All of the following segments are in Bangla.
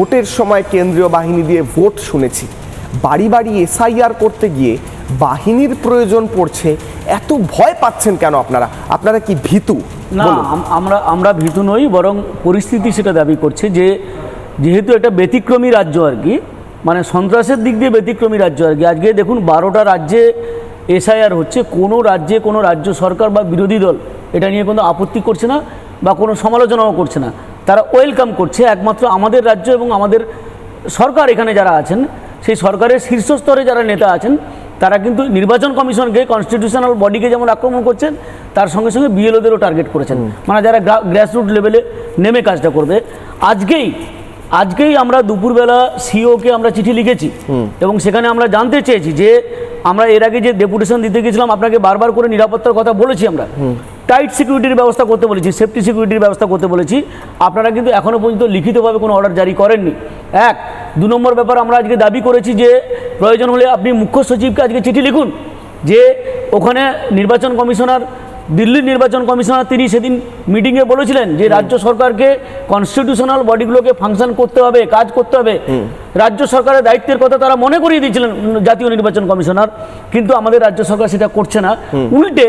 ভোটের সময় কেন্দ্রীয় বাহিনী দিয়ে ভোট শুনেছি। বাড়ি বাড়ি এসআইআর করতে গিয়ে বাহিনীর প্রয়োজন পড়ছে। এত ভয় পাচ্ছেন কেন আপনারা? আপনারা কি ভীতু? না আমরা আমরা ভীতু নই বরং পরিস্থিতি সেটা দাবি করছে যে যেহেতু এটা ব্যতিক্রমী রাজ্য আর কি মানে সন্ত্রাসের দিক দিয়ে ব্যতিক্রমী রাজ্য আর কি। আজকে দেখুন বারোটা রাজ্যে এসআইআর হচ্ছে। কোনো রাজ্যে কোনো রাজ্য সরকার বা বিরোধী দল এটা নিয়ে কোনো আপত্তি করছে না বা কোনো সমালোচনাও করছে না। তারা ওয়েলকাম করছে। একমাত্র আমাদের রাজ্য এবং আমাদের সরকার এখানে যারা আছেন সেই সরকারের শীর্ষস্তরে যারা নেতা আছেন তারা কিন্তু নির্বাচন কমিশনকে কনস্টিটিউশনাল বডিকে যেমন আক্রমণ করছেন তার সঙ্গে সঙ্গে বিএলওদেরও টার্গেট করেছেন। মানে যারা গ্রাসরুট লেভেলে নেমে কাজটা করবে। আজকেই আজকেই আমরা দুপুরবেলা সিওকে আমরা চিঠি লিখেছি এবং সেখানে আমরা জানতে চেয়েছি যে আমরা এর আগে যে ডেপুটেশন দিতে গেছিলাম আপনাকে বারবার করে নিরাপত্তার কথা বলেছি আমরা। টাইট সিকিউরিটির ব্যবস্থা করতে বলেছি, সেফটি সিকিউরিটির ব্যবস্থা করতে বলেছি। আপনারা কিন্তু এখনও পর্যন্ত লিখিতভাবে কোনো অর্ডার জারি করেননি। এক, দু নম্বর ব্যাপার আমরা আজকে দাবি করেছি যে, প্রয়োজন হলে আপনি মুখ্য সচিবকে আজকে চিঠি লিখুন যে, ওখানে নির্বাচন কমিশনার দিল্লির নির্বাচন কমিশনার তিনি সেদিন মিটিংয়ে বলেছিলেন যে রাজ্য সরকারকে কনস্টিটিউশনাল বডিগুলোকে ফাংশন করতে হবে কাজ করতে হবে। রাজ্য সরকারের দায়িত্বের কথা তারা মনে করিয়ে দিয়েছিলেন জাতীয় নির্বাচন কমিশনার কিন্তু আমাদের রাজ্য সরকার সেটা করছে না। উল্টে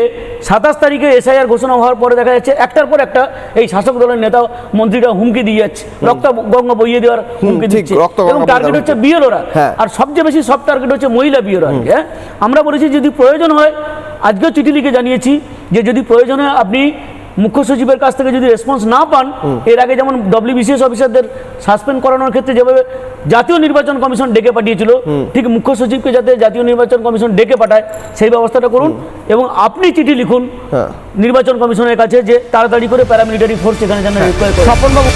সাতাশ তারিখে এসআইআর ঘোষণা হওয়ার পরে দেখা যাচ্ছে একটার পর একটা এই শাসক দলের নেতা মন্ত্রীরা হুমকি দিয়ে যাচ্ছে। রক্ত গঙ্গা বইয়ে দেওয়ার হুমকি দিচ্ছে। এবং টার্গেট হচ্ছে বিএলওরা হ্যাঁ। আর সবচেয়ে বেশি সব টার্গেট হচ্ছে মহিলা কি, হ্যাঁ? আমরা বলেছি যদি প্রয়োজন হয় আজকেও চিঠি লিখে জানিয়েছি যে যদি প্রয়োজনে আপনি মুখ্য সচিবের কাছ থেকে যদি রেসপন্স না পান এর আগে যেমন ডব্লিউবিসিএস অফিসারদের সাসপেন্ড করানোর ক্ষেত্রে যেভাবে জাতীয় নির্বাচন কমিশন ডেকে পাঠিয়েছিল ঠিক মুখ্য সচিবকে যাতে জাতীয় নির্বাচন কমিশন ডেকে পাঠায় সেই ব্যবস্থাটা করুন এবং আপনি চিঠি লিখুন হ্যাঁ। নির্বাচন কমিশনের কাছে যে তাড়াতাড়ি করে প্যারামিলিটারি ফোর্স এখানে যেন রিকোয়ার স্বপনবাবু